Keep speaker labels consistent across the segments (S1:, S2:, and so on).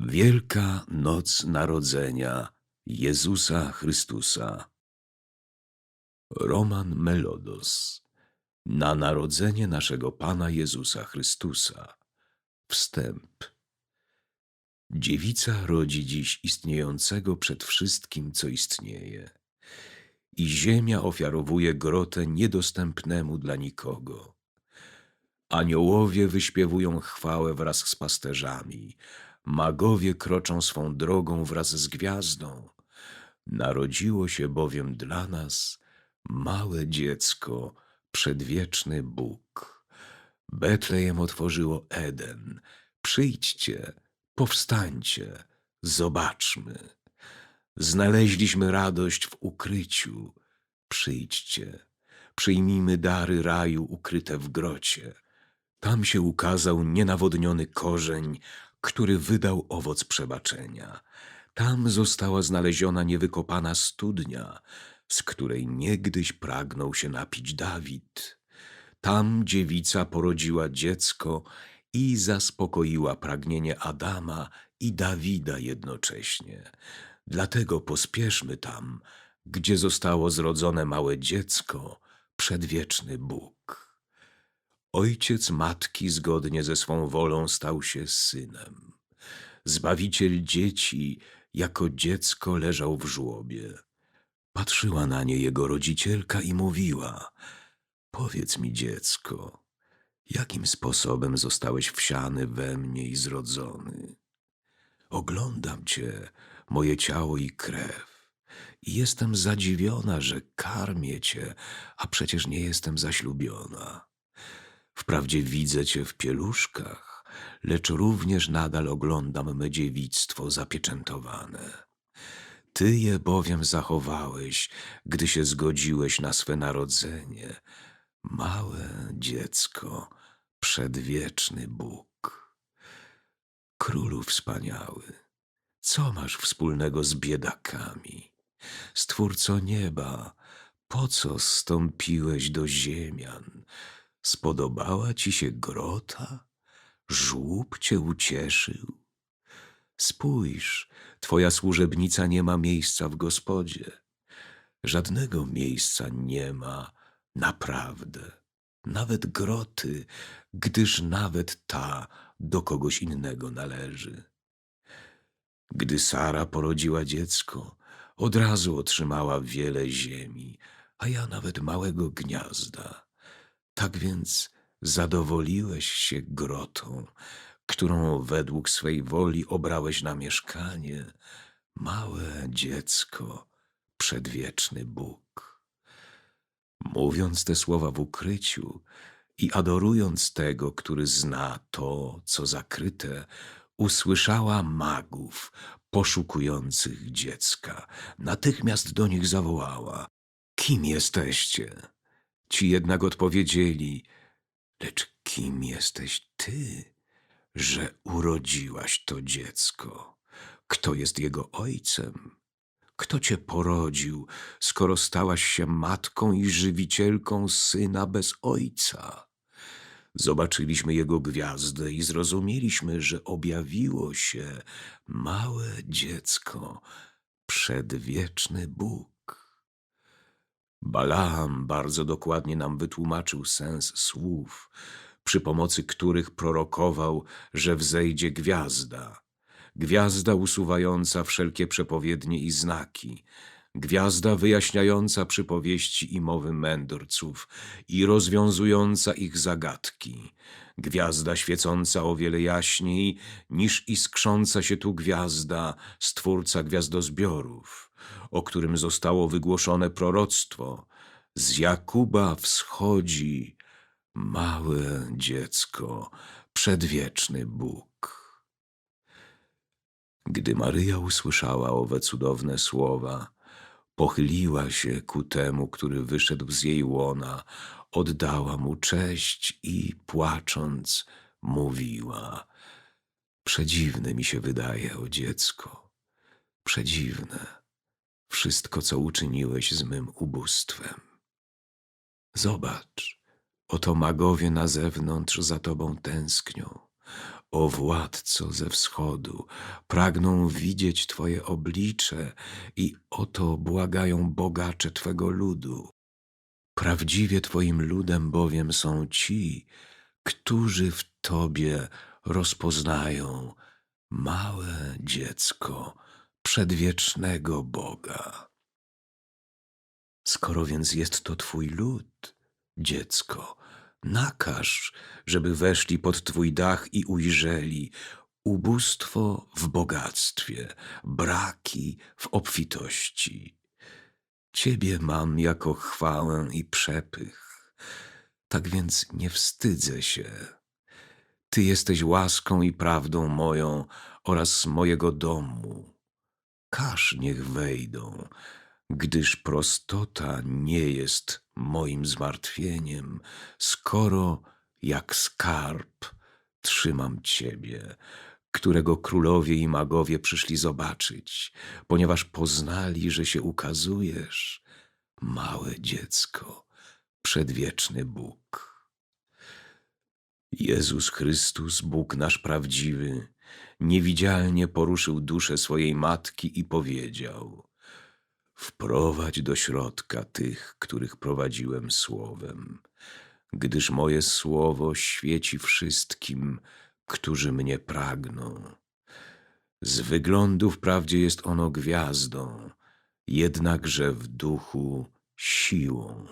S1: Wielka Noc Narodzenia Jezusa Chrystusa. Roman Melodos. Na narodzenie naszego Pana Jezusa Chrystusa. Wstęp. Dziewica rodzi dziś istniejącego przed wszystkim, co istnieje. I ziemia ofiarowuje grotę niedostępnemu dla nikogo. Aniołowie wyśpiewują chwałę wraz z pasterzami, Magowie kroczą swą drogą wraz z gwiazdą. Narodziło się bowiem dla nas małe dziecko, przedwieczny Bóg. Betlejem otworzyło Eden. Przyjdźcie, powstańcie, zobaczmy. Znaleźliśmy radość w ukryciu. Przyjdźcie, przyjmijmy dary raju ukryte w grocie. Tam się ukazał nienawodniony korzeń, który wydał owoc przebaczenia. Tam została znaleziona niewykopana studnia, z której niegdyś pragnął się napić Dawid. Tam dziewica porodziła dziecko i zaspokoiła pragnienie Adama i Dawida jednocześnie. Dlatego pospieszmy tam, gdzie zostało zrodzone małe dziecko, przedwieczny Bóg. Ojciec matki zgodnie ze swą wolą stał się synem. Zbawiciel dzieci jako dziecko leżał w żłobie. Patrzyła na nie jego rodzicielka i mówiła: Powiedz mi, dziecko, jakim sposobem zostałeś wsiany we mnie i zrodzony? Oglądam cię, moje ciało i krew, i jestem zadziwiona, że karmię cię, a przecież nie jestem zaślubiona. Wprawdzie widzę cię w pieluszkach, lecz również nadal oglądam me dziewictwo zapieczętowane. Ty je bowiem zachowałeś, gdy się zgodziłeś na swe narodzenie. Małe dziecko, przedwieczny Bóg. Królu wspaniały, co masz wspólnego z biedakami? Stwórco nieba, po co stąpiłeś do ziemian? Spodobała ci się grota? Żłób cię ucieszył? Spójrz, twoja służebnica nie ma miejsca w gospodzie. Żadnego miejsca nie ma naprawdę, nawet groty, gdyż nawet ta do kogoś innego należy. Gdy Sara porodziła dziecko, od razu otrzymała wiele ziemi, a ja nawet małego gniazda. Tak więc zadowoliłeś się grotą, którą według swej woli obrałeś na mieszkanie, małe dziecko, przedwieczny Bóg. Mówiąc te słowa w ukryciu i adorując tego, który zna to, co zakryte, usłyszała magów poszukujących dziecka. Natychmiast do nich zawołała: Kim jesteście? Ci jednak odpowiedzieli: Lecz kim jesteś ty, że urodziłaś to dziecko? Kto jest jego ojcem? Kto cię porodził, skoro stałaś się matką i żywicielką syna bez ojca? Zobaczyliśmy jego gwiazdę i zrozumieliśmy, że objawiło się małe dziecko, przedwieczny Bóg. Balaam bardzo dokładnie nam wytłumaczył sens słów, przy pomocy których prorokował, że wzejdzie gwiazda. Gwiazda usuwająca wszelkie przepowiednie i znaki, gwiazda wyjaśniająca przypowieści i mowy mędrców i rozwiązująca ich zagadki, gwiazda świecąca o wiele jaśniej niż iskrząca się tu gwiazda, stwórca gwiazdozbiorów o którym zostało wygłoszone proroctwo. Z Jakuba wschodzi małe dziecko, przedwieczny Bóg. Gdy Maryja usłyszała owe cudowne słowa, pochyliła się ku temu, który wyszedł z jej łona, oddała mu cześć i płacząc mówiła: Przedziwne mi się wydaje, o dziecko, przedziwne wszystko, co uczyniłeś z mym ubóstwem. Zobacz, oto magowie na zewnątrz za tobą tęsknią. O władco ze wschodu, pragną widzieć Twoje oblicze i o to błagają bogacze Twego ludu. Prawdziwie Twoim ludem bowiem są ci, którzy w Tobie rozpoznają małe dziecko przedwiecznego Boga. Skoro więc jest to Twój lud, dziecko, nakaż, żeby weszli pod Twój dach i ujrzeli ubóstwo w bogactwie, braki w obfitości. Ciebie mam jako chwałę i przepych, tak więc nie wstydzę się. Ty jesteś łaską i prawdą moją oraz mojego domu. Każ niech wejdą, gdyż prostota nie jest moim zmartwieniem, skoro jak skarb trzymam Ciebie, którego królowie i magowie przyszli zobaczyć, ponieważ poznali, że się ukazujesz, małe dziecko, przedwieczny Bóg. Jezus Chrystus, Bóg nasz prawdziwy, niewidzialnie poruszył duszę swojej matki i powiedział: Wprowadź do środka tych, których prowadziłem słowem, gdyż moje słowo świeci wszystkim, którzy mnie pragną. Z wyglądu wprawdzie jest ono gwiazdą, jednakże w duchu siłą,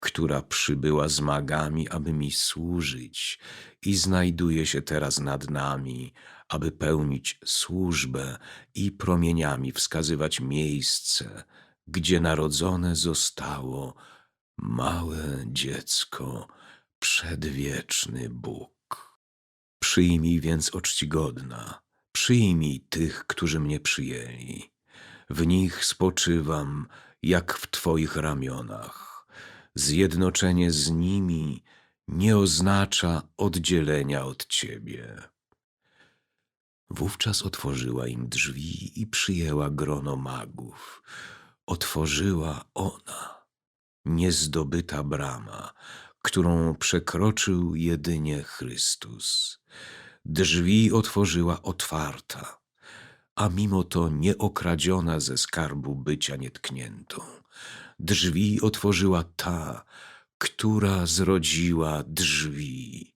S1: która przybyła z magami, aby mi służyć i znajduje się teraz nad nami, aby pełnić służbę i promieniami wskazywać miejsce, gdzie narodzone zostało małe dziecko, przedwieczny Bóg. Przyjmij więc o czcigodna, przyjmij tych, którzy mnie przyjęli. W nich spoczywam, jak w Twoich ramionach. Zjednoczenie z nimi nie oznacza oddzielenia od Ciebie. Wówczas otworzyła im drzwi i przyjęła grono magów. Otworzyła ona, niezdobyta brama, którą przekroczył jedynie Chrystus. Drzwi otworzyła otwarta, a mimo to nieokradziona ze skarbu bycia nietkniętą. Drzwi otworzyła ta, która zrodziła drzwi.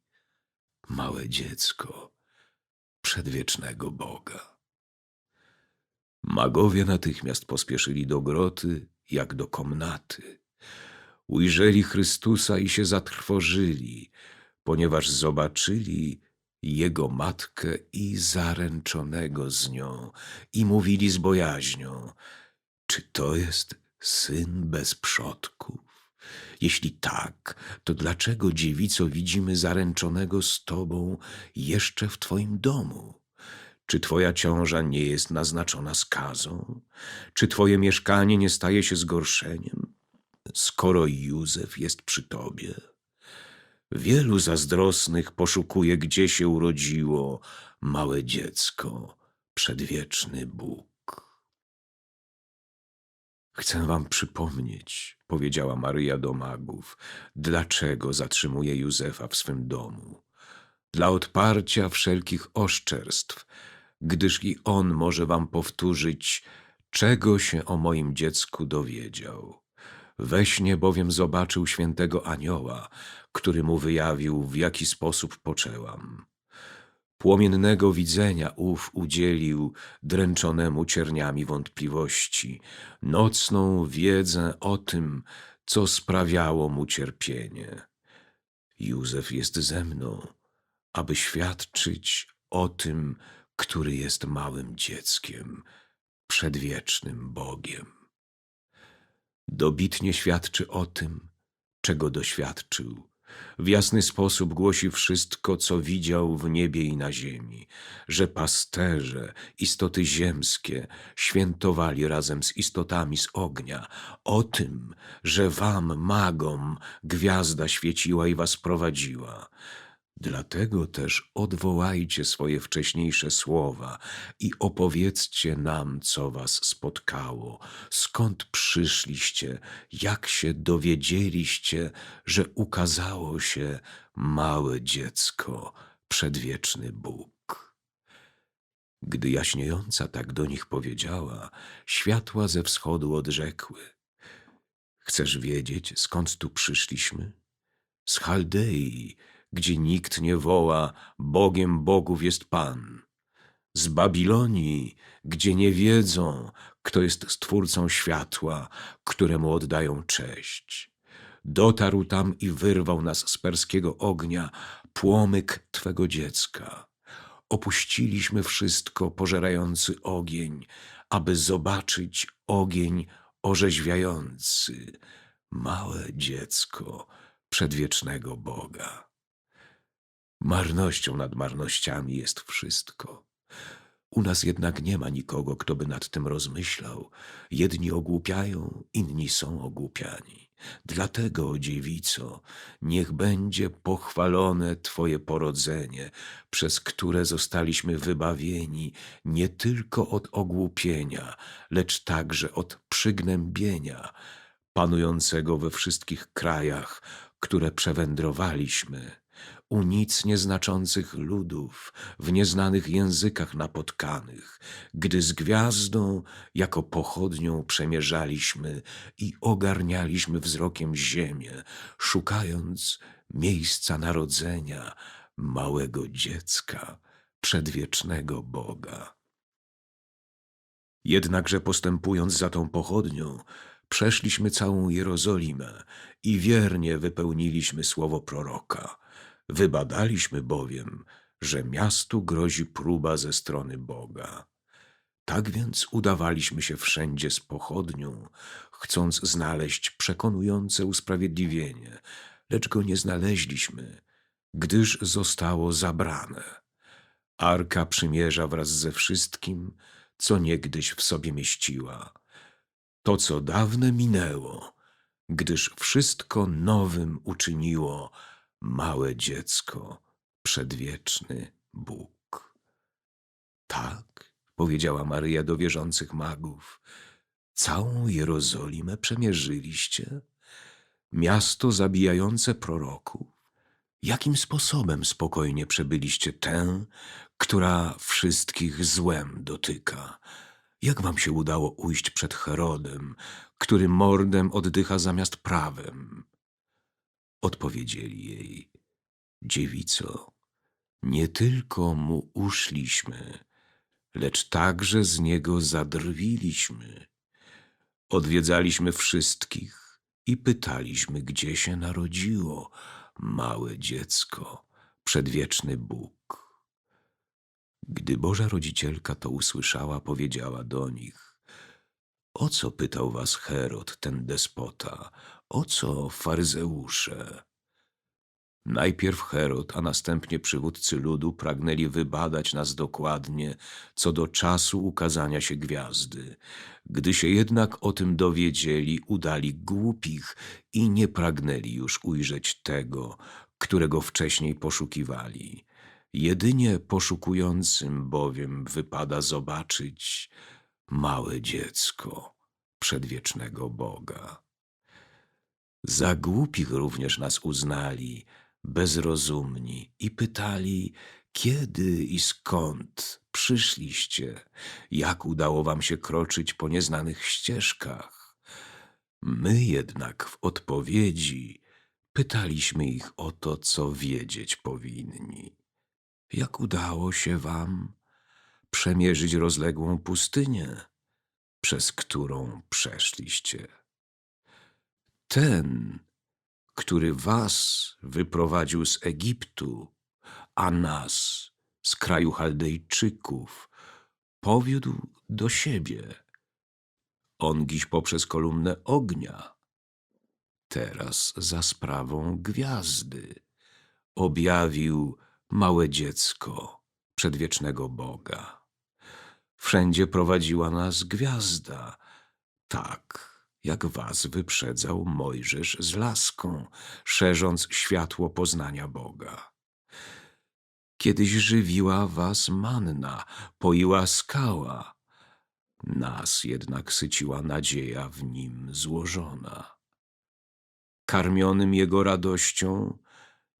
S1: Małe dziecko przedwiecznego Boga. Magowie natychmiast pospieszyli do groty, jak do komnaty. Ujrzeli Chrystusa i się zatrwożyli, ponieważ zobaczyli Jego matkę i zaręczonego z nią i mówili z bojaźnią, czy to jest syn bez przodków? Jeśli tak, to dlaczego, dziewico, widzimy zaręczonego z Tobą jeszcze w Twoim domu? Czy Twoja ciąża nie jest naznaczona skazą? Czy Twoje mieszkanie nie staje się zgorszeniem, skoro Józef jest przy Tobie? Wielu zazdrosnych poszukuje, gdzie się urodziło małe dziecko, przedwieczny Bóg. Chcę wam przypomnieć, powiedziała Maryja do magów, dlaczego zatrzymuje Józefa w swym domu. Dla odparcia wszelkich oszczerstw, gdyż i on może wam powtórzyć, czego się o moim dziecku dowiedział. We śnie bowiem zobaczył świętego anioła, który mu wyjawił, w jaki sposób poczęłam. Płomiennego widzenia ów udzielił dręczonemu cierniami wątpliwości, nocną wiedzę o tym, co sprawiało mu cierpienie. Józef jest ze mną, aby świadczyć o tym, który jest małym dzieckiem, przedwiecznym Bogiem. Dobitnie świadczy o tym, czego doświadczył. W jasny sposób głosi wszystko, co widział w niebie i na ziemi, że pasterze, istoty ziemskie, świętowali razem z istotami z ognia, o tym, że wam, magom, gwiazda świeciła i was prowadziła, Dlatego też odwołajcie swoje wcześniejsze słowa i opowiedzcie nam, co was spotkało, skąd przyszliście, jak się dowiedzieliście, że ukazało się małe dziecko, przedwieczny Bóg. Gdy jaśniejąca tak do nich powiedziała, światła ze wschodu odrzekły. Chcesz wiedzieć, skąd tu przyszliśmy? Z Chaldei, gdzie nikt nie woła, Bogiem Bogów jest Pan. Z Babilonii, gdzie nie wiedzą, kto jest stwórcą światła, któremu oddają cześć. Dotarł tam i wyrwał nas z perskiego ognia płomyk Twego dziecka. Opuściliśmy wszystko pożerający ogień, aby zobaczyć ogień orzeźwiający, małe dziecko przedwiecznego Boga. Marnością nad marnościami jest wszystko. U nas jednak nie ma nikogo, kto by nad tym rozmyślał. Jedni ogłupiają, inni są ogłupiani. Dlatego, dziewico, niech będzie pochwalone Twoje porodzenie, przez które zostaliśmy wybawieni nie tylko od ogłupienia, lecz także od przygnębienia, panującego we wszystkich krajach, które przewędrowaliśmy u nic nieznaczących ludów, w nieznanych językach napotkanych, gdy z gwiazdą jako pochodnią przemierzaliśmy i ogarnialiśmy wzrokiem ziemię, szukając miejsca narodzenia małego dziecka, przedwiecznego Boga. Jednakże postępując za tą pochodnią, przeszliśmy całą Jerozolimę i wiernie wypełniliśmy słowo proroka – Wybadaliśmy bowiem, że miastu grozi próba ze strony Boga. Tak więc udawaliśmy się wszędzie z pochodnią, chcąc znaleźć przekonujące usprawiedliwienie, lecz go nie znaleźliśmy, gdyż zostało zabrane. Arka przymierza wraz ze wszystkim, co niegdyś w sobie mieściła. To, co dawne minęło, gdyż wszystko nowym uczyniło małe dziecko, przedwieczny Bóg. Tak, powiedziała Maryja do wierzących magów, całą Jerozolimę przemierzyliście? Miasto zabijające proroków? Jakim sposobem spokojnie przebyliście tę, która wszystkich złem dotyka? Jak wam się udało ujść przed Herodem, który mordem oddycha zamiast prawem? Odpowiedzieli jej, dziewico, nie tylko mu uszliśmy, lecz także z niego zadrwiliśmy. Odwiedzaliśmy wszystkich i pytaliśmy, gdzie się narodziło małe dziecko, przedwieczny Bóg. Gdy Boża Rodzicielka to usłyszała, powiedziała do nich, o co pytał was Herod, ten despota? O co, faryzeusze? Najpierw Herod, a następnie przywódcy ludu pragnęli wybadać nas dokładnie co do czasu ukazania się gwiazdy. Gdy się jednak o tym dowiedzieli, udali głupich i nie pragnęli już ujrzeć tego, którego wcześniej poszukiwali. Jedynie poszukującym bowiem wypada zobaczyć małe dziecko przedwiecznego Boga. Za głupich również nas uznali, bezrozumni i pytali, kiedy i skąd przyszliście, jak udało wam się kroczyć po nieznanych ścieżkach. My jednak w odpowiedzi pytaliśmy ich o to, co wiedzieć powinni. Jak udało się wam przemierzyć rozległą pustynię, przez którą przeszliście? Ten, który was wyprowadził z Egiptu, a nas z kraju Chaldejczyków, powiódł do siebie. On dziś poprzez kolumnę ognia, teraz za sprawą gwiazdy, objawił małe dziecko przedwiecznego Boga. Wszędzie prowadziła nas gwiazda, tak jak was wyprzedzał Mojżesz z laską, szerząc światło poznania Boga. Kiedyś żywiła was manna, poiła skała, nas jednak syciła nadzieja w nim złożona. Karmionym jego radością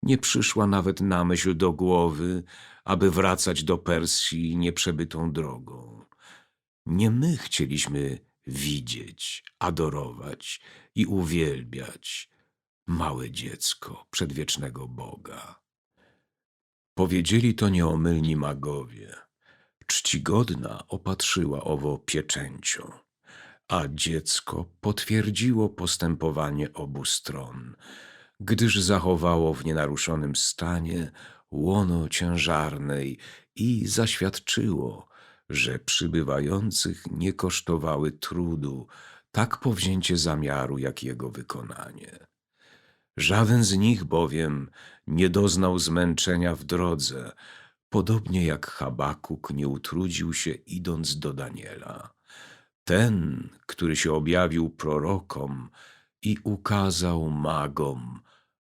S1: nie przyszła nawet na myśl do głowy, aby wracać do Persji nieprzebytą drogą. Nie my chcieliśmy widzieć, adorować i uwielbiać małe dziecko przedwiecznego Boga. Powiedzieli to nieomylni magowie. Czcigodna opatrzyła owo pieczęcią, a dziecko potwierdziło postępowanie obu stron, gdyż zachowało w nienaruszonym stanie łono ciężarnej i zaświadczyło, że przybywających nie kosztowały trudu tak powzięcie zamiaru, jak jego wykonanie. Żaden z nich bowiem nie doznał zmęczenia w drodze, podobnie jak Habakuk nie utrudził się idąc do Daniela. Ten, który się objawił prorokom i ukazał magom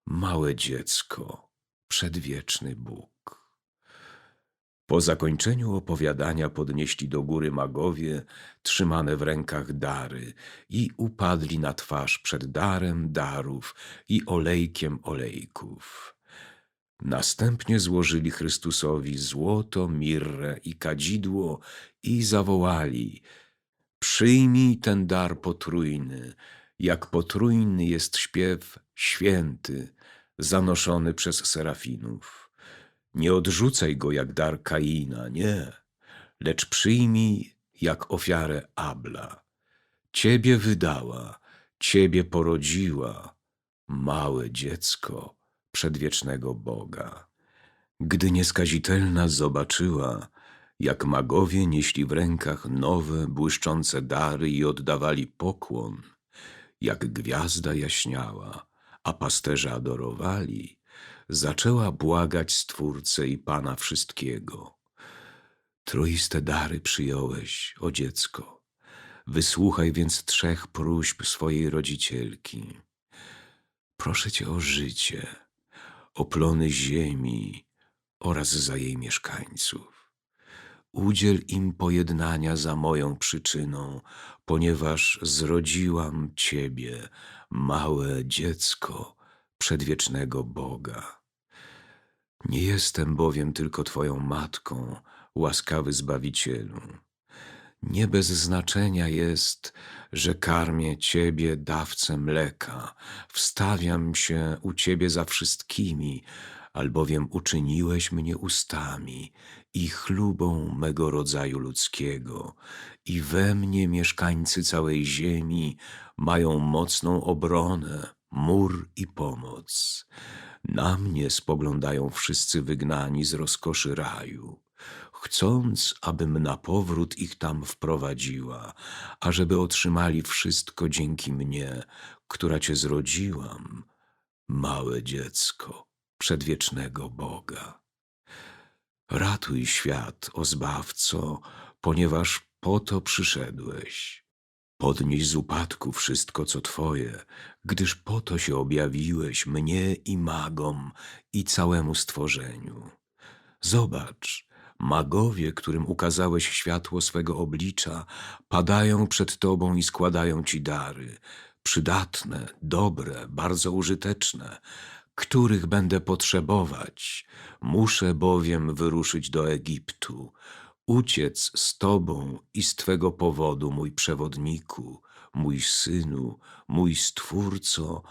S1: małe dziecko, przedwieczny Bóg. Po zakończeniu opowiadania podnieśli do góry magowie trzymane w rękach dary i upadli na twarz przed darem darów i olejkiem olejków. Następnie złożyli Chrystusowi złoto, mirrę i kadzidło i zawołali: Przyjmij ten dar potrójny, jak potrójny jest śpiew święty, zanoszony przez serafinów. Nie odrzucaj go jak dar Kaina, nie, lecz przyjmij jak ofiarę Abla. Ciebie wydała, ciebie porodziła, małe dziecko przedwiecznego Boga. Gdy nieskazitelna zobaczyła, jak magowie nieśli w rękach nowe, błyszczące dary i oddawali pokłon, jak gwiazda jaśniała, a pasterze adorowali, zaczęła błagać Stwórcę i Pana wszystkiego. Trójste dary przyjąłeś, o dziecko. Wysłuchaj więc trzech próśb swojej rodzicielki. Proszę cię o życie, o plony ziemi oraz za jej mieszkańców. Udziel im pojednania za moją przyczyną, ponieważ zrodziłam ciebie, małe dziecko przedwiecznego Boga. Nie jestem bowiem tylko Twoją matką, łaskawy Zbawicielu. Nie bez znaczenia jest, że karmię Ciebie dawcę mleka, wstawiam się u Ciebie za wszystkimi, albowiem uczyniłeś mnie ustami i chlubą mego rodzaju ludzkiego, i we mnie mieszkańcy całej ziemi mają mocną obronę, mur i pomoc. Na mnie spoglądają wszyscy wygnani z rozkoszy raju, chcąc, abym na powrót ich tam wprowadziła, ażeby otrzymali wszystko dzięki mnie, która cię zrodziłam, małe dziecko przedwiecznego Boga. Ratuj świat, o Zbawco, ponieważ po to przyszedłeś. Podnieś z upadku wszystko, co Twoje, gdyż po to się objawiłeś mnie i magom i całemu stworzeniu. Zobacz, magowie, którym ukazałeś światło swego oblicza, padają przed Tobą i składają Ci dary, przydatne, dobre, bardzo użyteczne, których będę potrzebować. Muszę bowiem wyruszyć do Egiptu, uciec z Tobą i z Twego powodu, mój przewodniku, mój synu, mój stwórco,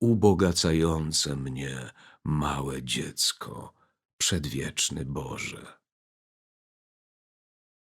S1: ubogacające mnie małe dziecko, przedwieczny Boże.